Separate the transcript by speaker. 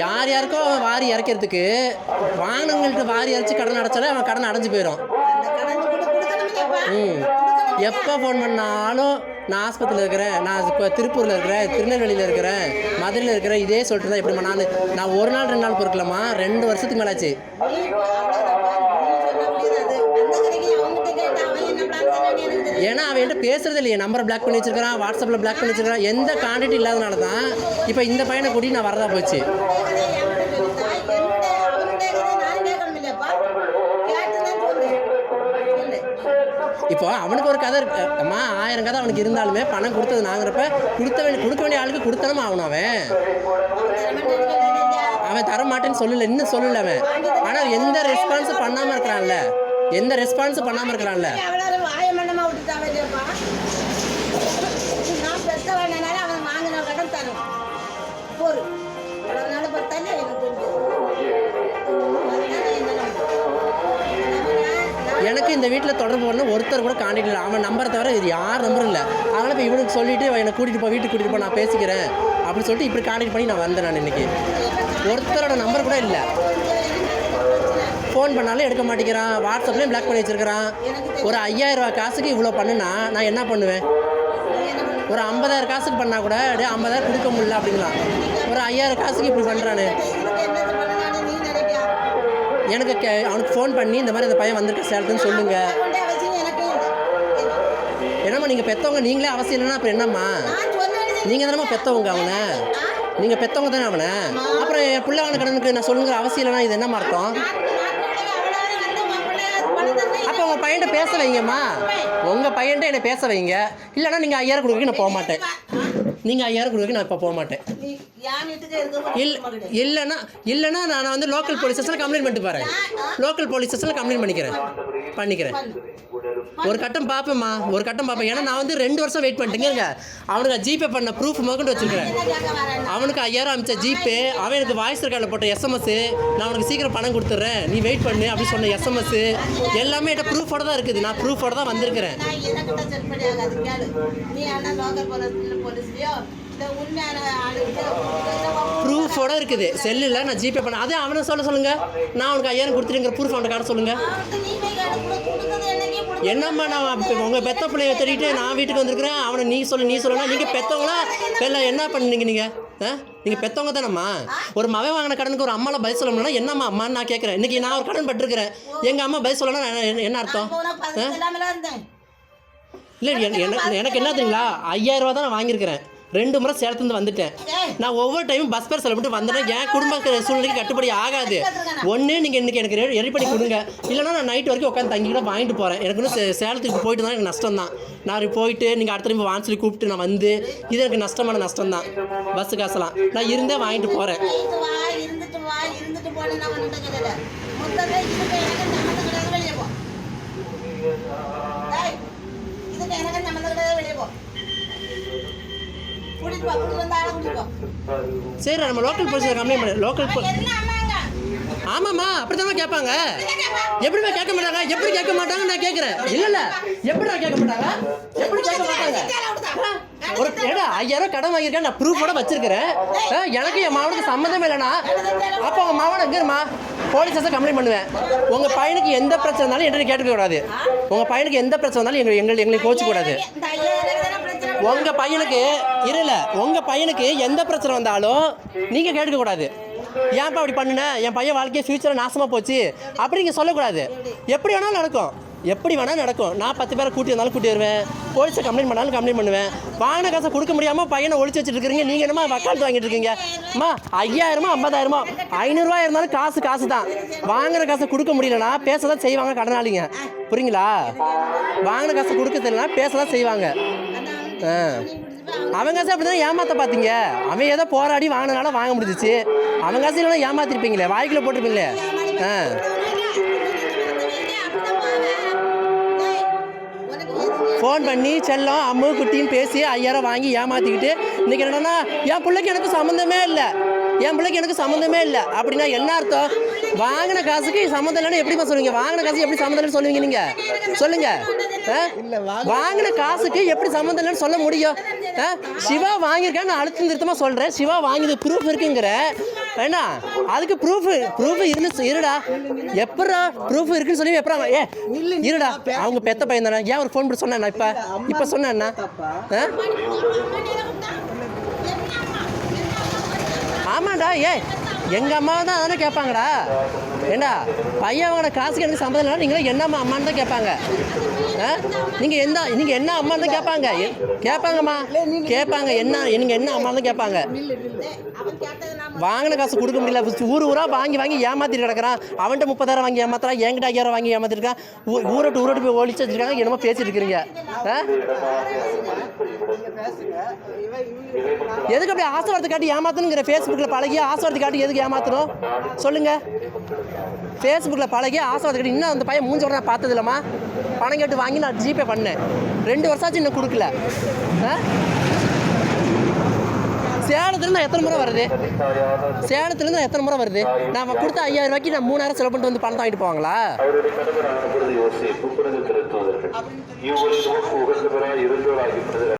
Speaker 1: யார் யாருக்கோ அவன் வாரி இறக்கிறதுக்கு வாங்கினவங்கள்ட்ட வாரி இறச்சி கடன் அடைச்சாலே அவன் கடன் அடைஞ்சு போயிடும் ம். எப்போ ஃபோன் பண்ணாலும் நான் ஆஸ்பத்திரியில் இருக்கிறேன். நான் இப்போ திருப்பூரில் இருக்கிறேன். திருநெல்வேலியில் இருக்கிறேன். மதுரையில் இருக்கிறேன். இதே சொல்லிட்டு தான் எப்படிமா நான் நான் ஒரு நாள் ரெண்டு நாள் பொறுக்கலாமா ரெண்டு வருஷத்துக்கு மேலாச்சு. ஏன்னா அவன் பேசுறது இல்லையே. நம்பரை பிளாக் பண்ணி வச்சிருக்கான் வாட்ஸ்அப்பில் பிளாக் பண்ணி வச்சிருக்கான் எந்த கான்டாக்ட் இல்லாதனால தான் இப்போ இந்த பையனை கூட்டி நான் வரதா போச்சு. இப்போ அவனுக்கு ஒரு கதை இருக்கு. அம்மா ஆயிரம் கதை அவனுக்கு இருந்தாலுமே பணம் கொடுத்தது நாங்கிறப்ப கொடுத்த வேண்டிய கொடுக்க வேண்டிய ஆளுக்கு கொடுத்தனமா ஆகணும் அவன்?
Speaker 2: அவன் தரமாட்டேன்னு
Speaker 1: அவன் தர மாட்டேன்னு சொல்லல இன்னும் சொல்லல அவன். ஆனால் எந்த ரெஸ்பான்ஸும் பண்ணாமல் இருக்கிறான்ல? எந்த ரெஸ்பான்ஸும் பண்ணாமல் இருக்கிறான்ல? இந்த வீட்டில் தொடர்பு பண்ண ஒருத்தர் கூட காண்டாக்ட் இல்லை. அவன் நம்பரை தவிர இது யார் நம்பரும் இல்லை. அதனால் இப்போ இவனுக்கு சொல்லிட்டு என்னை கூட்டிகிட்டு போ வீட்டுக்கு கூட்டிகிட்டு போ நான் பேசிக்கிறேன். அப்படின்னு சொல்லிட்டு இப்படி காண்டாக்ட் பண்ணி நான் வந்தேன் நான் இன்னைக்கு. ஒருத்தரோட நம்பர் கூட இல்லை. ஃபோன் பண்ணாலும் எடுக்க மாட்டேங்கிறான். வாட்ஸ்அப்லேயும் பிளாக் பண்ணி வச்சுருக்கிறான். ஒரு ஐயாயிரம் ரூபாய் காசுக்கு இவ்வளோ பண்ணுனா நான் என்ன பண்ணுவேன்? ஒரு ஐம்பதாயிரம் காசுக்கு பண்ணால் கூட அப்படியே ஐம்பதாயிரம் கொடுக்க முடியல அப்படிங்களா ஒரு ஐயாயிரம் காசுக்கு இப்படி பண்ணுறானு எனக்கு கே அவனுக்கு ஃபோன் பண்ணி இந்த மாதிரி அந்த பையன் வந்திருக்க சேலத்துன்னு சொல்லுங்கள் என்னம்மா நீங்கள் பெற்றவங்க நீங்களே அவசியம் இல்லைன்னா அப்புறம் என்னம்மா? நீங்கள் தானம்மா பெற்றவங்க அவனை? நீங்கள் பெற்றவங்க தானே அவனை? அப்புறம் என் பிள்ளை அவனை கடனுக்கு நான் சொல்லுங்கிற அவசியம் இல்லைன்னா இது என்னம்மா அர்த்தம்? அப்போ உங்கள் பையன்கிட்ட பேச வைங்கம்மா. உங்கள் பையன்கிட்ட என்னை பேச வைங்க. இல்லைன்னா நீங்கள் ஐயாயிரம் கொடுக்க நான் போக மாட்டேன். நீங்கள் ஐயாயிரம் கொடுக்க நான் இப்போ போக மாட்டேன். இல்லைன்னா இல்லைன்னா நான் வந்து லோக்கல் போலீஸ் ஸ்டேஷனில் கம்ப்ளைண்ட் பண்ணிட்டு போகிறேன் லோக்கல் போலீஸ் ஸ்டேஷனில் கம்ப்ளைண்ட் பண்ணிக்கிறேன். பண்ணிக்கிறேன். ஒரு கட்டம் பார்ப்பேம்மா ஒரு கட்டம் பார்ப்பேன் ஏன்னா நான் வந்து ரெண்டு வருஷம் வெயிட் பண்ணிட்டேங்க அவனுக்கு ஜிபே பண்ண ப்ரூஃப் முதற்கொண்டு வச்சுருக்கிறேன். அவனுக்கு ஐயாயிரம் அமிச்ச ஜிபே அவன் எனக்கு வாய்ஸ் ரெக்கார்டில் போட்ட எஸ்எம்எஸ் நான் உனக்கு சீக்கிரம் பணம் கொடுத்துட்றேன். நீ வெயிட் பண்ணு அப்படின்னு சொன்ன எஸ்எம்எஸ் எல்லாமே என்கிட்ட ப்ரூஃபோட தான் இருக்குது. நான் ப்ரூஃபோட தான் வந்திருக்கிறேன். ப்ரூஃபோட இருக்குது. செல்லில் நான் ஜிபே பண்ண அதே அவனை சொல்ல சொல்லுங்க. நான் உனக்கு ஐயாயிரம் கொடுத்துருங்கிற ப்ரூஃப் அவனை காட்ட சொல்லுங்க.
Speaker 2: அவனுக்கு நீ போய் கேளு கொடு- கொடுத்தது என்னைக்கே கொடு
Speaker 1: என்னம்மா நான் உங்கள் பெத்த பிள்ளைய தேடிட்டு நான் வீட்டுக்கு வந்திருக்கிறேன். அவனை நீ சொல்லு நீ சொல்லலாம் நீங்கள் பெற்றவங்களா இல்லை என்ன பண்ணீங்க நீங்கள் ஆ? நீங்கள் பெற்றவங்க தானம்மா? ஒரு மகன் வாங்கின கடனுக்கு ஒரு அம்மாவில் பதில் சொல்ல முடியல என்னம்மா அம்மான்னு நான் கேட்குறேன் இன்றைக்கி நான் ஒரு கடன் பட்டிருக்கிறேன். எங்கள் அம்மா பதில் சொல்லணும் நான் என்ன- அர்த்தம்? இல்லை எனக்கு என்ன தெரியுங்களா? ஐயாயிரம் ரூபா தான் நான் வாங்கியிருக்கிறேன். ரெண்டு முறை சேலத்துலேருந்து வந்துட்டேன். நான் ஒவ்வொரு டைமும் பஸ் பேர் செலவிட்டு வந்தேன்னா என் குடும்ப சூழ்நிலைக்கு கட்டுப்படி ஆகாது. ஒன்று நீங்கள் இன்றைக்கி எனக்கு ரெடி பண்ணி கொடுங்க. இல்லைன்னா நான் நைட் வரைக்கும் உட்காந்து தங்கி கூட வாங்கிட்டு போகிறேன் எனக்கு இன்னும் சேலத்துக்கு போயிட்டு தான் எனக்கு நஷ்டம் தான். நான் போயிட்டு நீங்கள் அடுத்த டைம் வான்னு சொல்லி கூப்பிட்டு நான் வந்து இது எனக்கு நஷ்டமான நஷ்டம் தான். பஸ்ஸு காசெல்லாம். நான் இருந்தே வாங்கிட்டு போகிறேன்
Speaker 2: இதுக்கு எனக்கு சம்மந்தம் கிடையாது வெளியே போ.
Speaker 1: சரி நம்ம லோக்கல் போலீஸில் கம்ப்ளைண்ட் பண்ண லோக்கல் போ ஆமாம்மா அப்படி கேட்பாங்க. எப்படிமா கேட்க மாட்டாங்க? எப்படி கேட்க மாட்டாங்க நான் கேட்குறேன். இல்லை இல்லை எப்படி நான் கேட்க மாட்டாங்க? எப்படி கேட்க மாட்டாங்க? ஒரு ஏடா ஐயாயிரம் கடன் வாங்கியிருக்கேன் நான் ப்ரூஃபோட வச்சிருக்கிறேன். எனக்கு என் மாவனுக்கு சம்மந்தமே இல்லைனா அப்போ உங்கள் மாவன் எங்கேம்மா போலீஸ் ஸ்டேஷன் கம்ப்ளைண்ட் பண்ணுவேன். உங்கள் பையனுக்கு எந்த பிரச்சனை இருந்தாலும் என்கிட்ட கேட்க கூடாது உங்கள் பையனுக்கு எந்த பிரச்சனை இருந்தாலும் எங்களை எங்களை எங்களை கோச்சு கூடாது உங்கள் பையனுக்கு இருல உங்கள் பையனுக்கு எந்த பிரச்சனை வந்தாலும் நீங்கள் கேட்கக்கூடாது ஏன்ப்பா அப்படி பண்ணுன? என் பையன் வாழ்க்கையை ஃப்யூச்சரில் நாசமாக போச்சு. அப்படி நீங்கள் சொல்லக்கூடாது. எப்படி வேணாலும் நடக்கும். எப்படி வேணாலும் நடக்கும். நான் பத்து பேரை கூட்டி வந்தாலும் கூட்டி வருவேன். போலீஸை கம்ப்ளைண்ட் பண்ணாலும் கம்ப்ளைண்ட் பண்ணுவேன். வாங்கின காசை கொடுக்க முடியாமல் பையனை ஒழிச்சு வச்சுருக்கிறீங்க. நீங்கள் என்னமா வக்காலத்து வாங்கிட்டு இருக்கீங்கம்மா ஐயாயிரமா ஐம்பதாயிரமா ஐநூறுரூவா இருந்தாலும் காசு காசு தான். வாங்குற காசை கொடுக்க முடியலனா பேச தான் செய்வாங்க கடனாளிங்க. புரியுங்களா? வாங்கின காசை கொடுக்க தெரியலனா பேச தான் செய்வாங்க. அவன் காசு அப்படி தான் ஏமாத்த பார்த்தீங்க அவன் ஏதோ போராடி வாங்கினால வாங்க முடிஞ்சிச்சு. அவன் காசு இல்லைனா ஏமாத்திருப்பீங்களே வாய்க்குள்ள போட்டிருப்பீங்களே? ஆ. ஃபோன் பண்ணி செல்லம் அம்மு குட்டின்னு பேசி ஐயாயிரம் வாங்கி ஏமாற்றிக்கிட்டு இன்றைக்கி என்னன்னா என் பிள்ளைக்கு எனக்கு சம்மந்தமே இல்லை. என் பிள்ளைக்கு எனக்கு சம்மந்தமே இல்லை. அப்படின்னா என்ன அர்த்தம்? வாங்கின காசுக்கு சம்மந்தம் இல்லைன்னு எப்படிமா சொல்லுவீங்க? வாங்கின காசுக்கு எப்படி சம்மந்தம் இல்லைன்னு சொல்லுவீங்க நீங்கள் சொல்லுங்கள் வாங்கின காசுக்கு எப்படி சம்மந்தம் இல்லைன்னு சொல்ல முடியும்? சிவா வாங்கியிருக்கேன் நான் அழுத்தம் திருத்தமாக சொல்கிறேன் சிவா வாங்கியது ப்ரூஃப் இருக்குங்கிற. என்ன? அதுக்கு ப்ரூஃப் ப்ரூஃப் இருந்து இருடா. எப்படா ப்ரூஃப் இருக்குன்னு சொல்லி எப்படா ஏ இருடா. அவங்க பெத்த பையன் தானே. ஏன் ஒரு ஃபோன் பண்ணி சொன்னேன் இப்போ? இப்போ சொன்னேன் ஆ? ஆமாண்டா ஏ எங்கள் அம்மா தான் அதெல்லாம் கேட்பாங்கடா. ஏண்டா பையன் வாங்கின காசுக்கு எனக்கு சம்மதம் இல்லைனா நீங்களும் என்னம்மா அம்மான்னு தான் கேட்பாங்க. ஆ? நீங்கள் எந்த நீங்கள் என்ன அம்மான்னு தான் கேட்பாங்க. கேட்பாங்கம்மா. கேட்பாங்க. என்ன நீங்கள் என்ன அம்மான்னு தான் கேட்பாங்க. வாங்கின காசு கொடுக்க முடியல. ஊர் ஊராக வாங்கி வாங்கி ஏமாற்றிட்டு கிடக்குறான். அவன்கிட்ட முப்பதாயிரம் வாங்கி ஏமாத்துறான். என்கிட்ட ஐயாயிரம் வாங்கி ஏமாத்திருக்கான். ஊ- ஊரட்டு ஊரட்டு போய் ஒழிச்சு வச்சிருக்காங்க. என்னமோ பேசிட்டு இருக்கிறீங்க. ஆ? எதுக்கு அப்படி ஆசைவார்த்தை காட்டி ஏமாத்தணுங்கிற ஃபேஸ்புக்கில் பழகி ஆசைவார்த்தை காட்டி எதுக்கு ஏமாத்தணும்? சொல்லுங்கள் ஃபேஸ்புக்கில் பழகி ஆசைவார்த்தை இன்னும் அந்த பையன் மூஞ்ச நான் பார்த்தது இல்லைம்மா பணம் கேட்டு வாங்கி நான் ஜிபே பண்ணேன். ரெண்டு வருஷம் ஆச்சு இன்னும் கொடுக்கல. ஆ? சேலத்துலேருந்து எத்தனை முறை வருது? சேலத்துலேருந்து எத்தனை முறை வருது? நான் கொடுத்த ஐயாயிரம் ரூபாய்க்கு நான் மூணாயிரம் செலவு பண்ணிட்டு வந்து பணத்தை வாங்கிட்டு போவாங்களா?
Speaker 3: அவருடைய